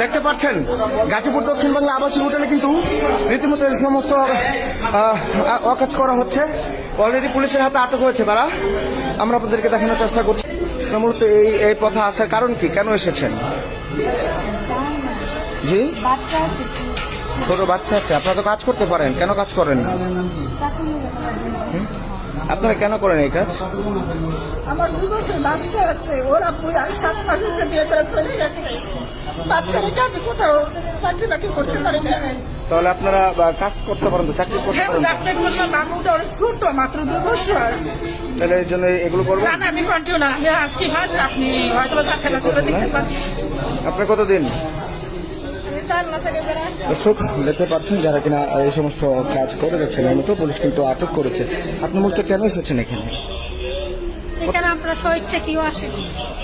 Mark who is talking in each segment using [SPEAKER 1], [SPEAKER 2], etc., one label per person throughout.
[SPEAKER 1] দেখতে পাচ্ছেন গাজীপুর দক্ষিণ বাংলা আবাসিক হোটেলে কিন্তু রীতিমতো এই সমস্ত অকাজ করা হচ্ছে। অলরেডি পুলিশের হাতে আটক হয়েছে তারা। আমরা আপনাদেরকে দেখানোর চেষ্টা করছি। মূলত এই এই পথে আসার কারণ কি? কেন এসেছেন? জি? ছোট বাচ্চা আছে আপনারা তো কাজ করতে পারেন। কেন কাজ করেন না? আপনারা কেন করেন এই কাজ?
[SPEAKER 2] আমার দু বছর বাচ্চা আছে ওরা সাত মাস হচ্ছে বিয়ে করে চলে গেছে। বাচ্চা রেখে আমি কোথাও চাকরি বাকরি করতে পারি না।
[SPEAKER 1] তাহলে আপনারা কাজ করতে পারেন তো চাকরি করতে
[SPEAKER 2] হ্যাঁ
[SPEAKER 1] পারেন
[SPEAKER 2] বাবুটা অনেক ছোট মাত্র দু বছর।
[SPEAKER 1] তাহলে এই জন্য এগুলো করবেন?
[SPEAKER 2] না আমি কন্টিনিউ না। আমি আজকে ফার্স্ট আপনি হয়তো চাষে না চলে দেখতে
[SPEAKER 1] আপনি কতদিন? দর্শক দেখতে পাচ্ছেন যারা কিনা এই সমস্ত কাজ করে যাচ্ছেন মতো পুলিশ কিন্তু আটক করেছে। আপনি মূলত কেন এসেছেন এখানে?
[SPEAKER 3] এখানে আমরা স্বেচ্ছা কেউ আসে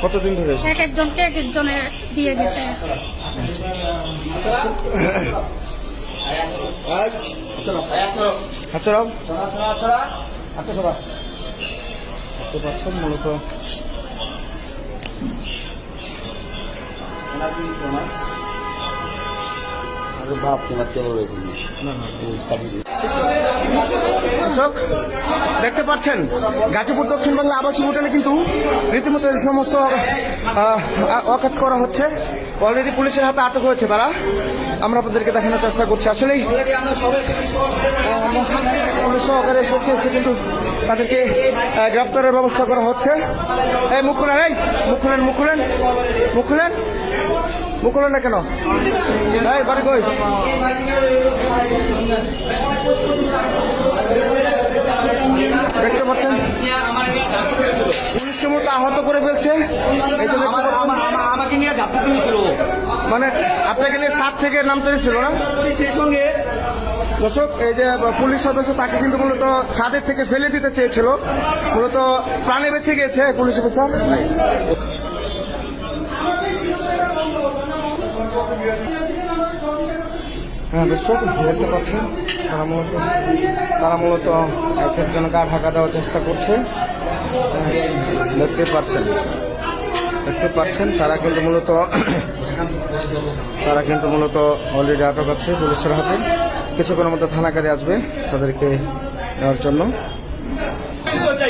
[SPEAKER 1] কতদিন ধরে
[SPEAKER 3] এক একজনকে এক একজনে দিয়ে গেছে।
[SPEAKER 1] আচ্ছা রাও দেখতে দর্শক, দেখতে পাচ্ছেন, গাজীপুর দক্ষিণ বাংলা আবাসিক হোটেলে কিন্তু রীতিমতো এই সমস্ত অকাজ করা হচ্ছে। অলরেডি পুলিশের হাতে আটক হয়েছে তারা। আমরা আপনাদেরকে দেখানোর চেষ্টা করছি। আসলেই পুলিশ সহকারে এসেছে, এসে কিন্তু তাদেরকে গ্রেফতারের ব্যবস্থা করা হচ্ছে। এই মুখ খুলেন, এই মুখ খুলেন মুখ খুলেন মুখ খুলেন। মুখ না কেন? এই বাড়ি কই? দেখতে পাচ্ছেন? পুলিশকে মতো আহত করে ফেলছে।
[SPEAKER 4] আমাকে নিয়ে যাত্রা তুমি ছিল
[SPEAKER 1] মানে আপনাকে নিয়ে সাত থেকে নামতে ছিল না?
[SPEAKER 4] সেই সঙ্গে
[SPEAKER 1] দর্শক এই যে পুলিশ সদস্য তাকে কিন্তু মূলত ছাদের থেকে ফেলে দিতে চেয়েছিল। মূলত প্রাণে বেঁচে গেছে পুলিশ অফিসার। হ্যাঁ দর্শক দেখতে পাচ্ছেন। তারা মূলত তারা মূলত এক একজনকে ঢাকা দেওয়ার চেষ্টা করছে। দেখতে পাচ্ছেন। দেখতে পাচ্ছেন, তারা কিন্তু মূলত তারা কিন্তু মূলত অলরেডি আটক আছে পুলিশের হাতে। কিছুক্ষণের মধ্যে থানাকারে আসবে তাদেরকে নেওয়ার জন্য।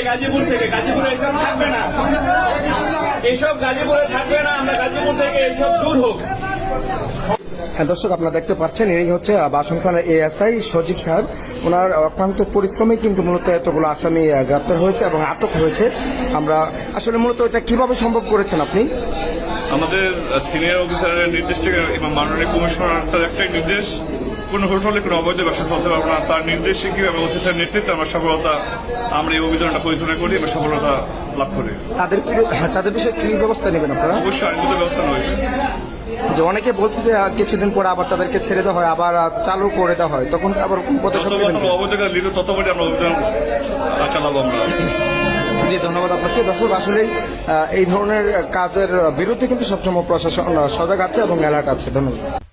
[SPEAKER 5] গাজীপুর থাকবে না। এসব গাজীপুরে থাকবে না, আমরা গাজীপুর থেকে এসব দূর হোক।
[SPEAKER 1] হ্যাঁ দর্শক আপনারা দেখতে পাচ্ছেন ইনি হচ্ছে বাসন থানার এএসআই সজীব সাহেব। ওনার অক্লান্ত পরিশ্রমে কিন্তু মূলত এতগুলো আসামি গ্রেপ্তার হয়েছে এবং আটক হয়েছে। আমরা আসলে মূলত এটা কীভাবে সম্ভব করেছেন আপনি?
[SPEAKER 6] আমাদের সিনিয়র অফিসারের নির্দেশ থেকে এবং মাননীয় কমিশনার স্যার একটাই নির্দেশ কোনো হোটেলে কোনো অবৈধ ব্যবসা চলতে পারব না। তার নির্দেশে কি এবং অফিসারের নেতৃত্বে আমরা সফলতা আমরা এই অভিযানটা পরিচালনা করি এবং সফলতা লাভ করি।
[SPEAKER 1] তাদের হ্যাঁ, তাদের বিষয়ে কি ব্যবস্থা নেবেন আপনারা?
[SPEAKER 6] অবশ্যই আইনগত ব্যবস্থা নেবে
[SPEAKER 1] যে অনেকে বলছে যে কিছুদিন পরে আবার তাদেরকে ছেড়ে দেওয়া হয় আবার চালু করে দেওয়া হয়। তখন আবার কোন পদক্ষেপ
[SPEAKER 6] যত
[SPEAKER 1] নেবেন?
[SPEAKER 6] বছর অবৈধ কাজ লিখিত তত বছর আমরা অভিযান চালাবো আমরা।
[SPEAKER 1] জি ধন্যবাদ আপনাকে। দর্শক আসলেই আহ, এই ধরনের কাজের বিরুদ্ধে কিন্তু সবসময় প্রশাসন সজাগ আছে এবং অ্যালার্ট আছে। ধন্যবাদ।